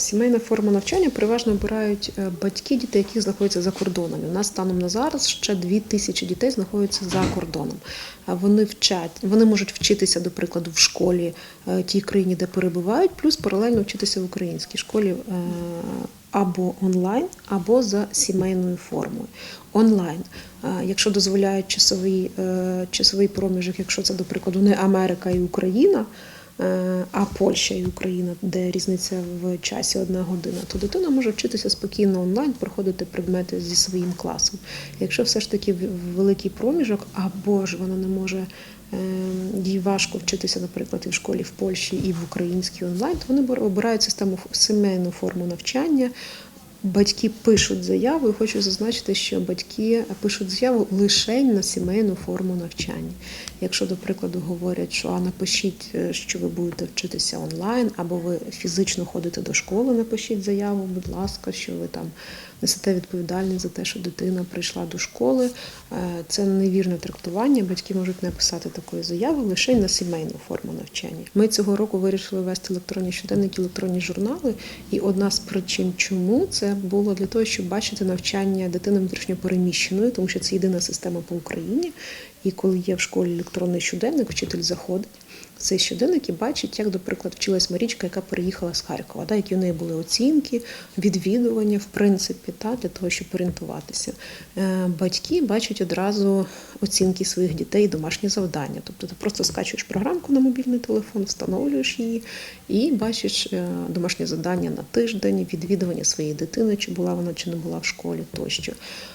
Сімейна форма навчання переважно обирають е, батьки дітей, які знаходяться за кордоном. У нас станом на зараз ще дві тисячі дітей знаходяться за кордоном. Вони вчать, вони можуть вчитися, до прикладу, в школі е, тій країні, де перебувають, плюс паралельно вчитися в українській школі е, або онлайн, або за сімейною формою. Онлайн, якщо дозволяють часовий, часовий проміжок, якщо це, до прикладу, не Америка і Україна. Е, а Польща і Україна, де різниця в часі одна година, то дитина може вчитися спокійно онлайн, проходити предмети зі своїм класом. Якщо все ж таки великий проміжок, або ж вона не може е, їй важко вчитися, наприклад, і в школі в Польщі, і в українській онлайн, то вони обирають систему сімейну форму навчання. Батьки пишуть заяву, і хочу зазначити, що батьки пишуть заяву лише на сімейну форму навчання. Якщо, до прикладу, говорять, що а напишіть, е, що ви будете вчитися онлайн, або ви фізично ходите до школи, напишіть заяву, будь ласка, що ви там несете відповідальність за те, що дитина прийшла до школи. Е, Це невірне трактування. Батьки можуть написати такої заяви лише на сімейну форму навчання. Ми цього року вирішили вести електронні щоденники, електронні журнали. І одна з причин, чому це було для того, щоб бачити навчання дитини внутрішньопереміщеної, тому що це єдина система по Україні. І коли є в школі електронний щоденник, вчитель заходить в цей щоденник і бачить, як, до прикладу, вчилась Марічка, яка переїхала з Харкова, да, які в неї були оцінки, відвідування, в принципі, та, для того, щоб орієнтуватися. Е, Батьки бачать одразу оцінки своїх дітей, домашні завдання. Тобто ти просто скачуєш програмку на мобільний телефон, встановлюєш її і бачиш е, домашнє завдання на тиждень, відвідування своєї дитини, чи була вона, чи не була в школі тощо.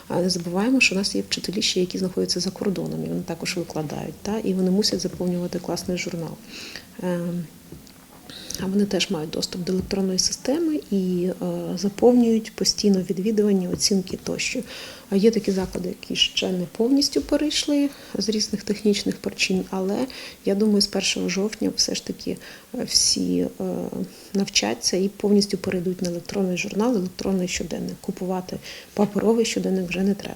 Не забуваємо, що у нас є вчителі ще, які знаходяться за кордоном, також викладають, та, і вони мусять заповнювати класний журнал. Ем, а вони теж мають доступ до електронної системи і е, заповнюють постійно відвідування, оцінки тощо. А є такі заклади, які ще не повністю перейшли з різних технічних причин, але я думаю, з 1 жовтня все ж таки е, всі е, навчаться і повністю перейдуть на електронний журнал, електронний щоденник. Купувати паперовий щоденник вже не треба.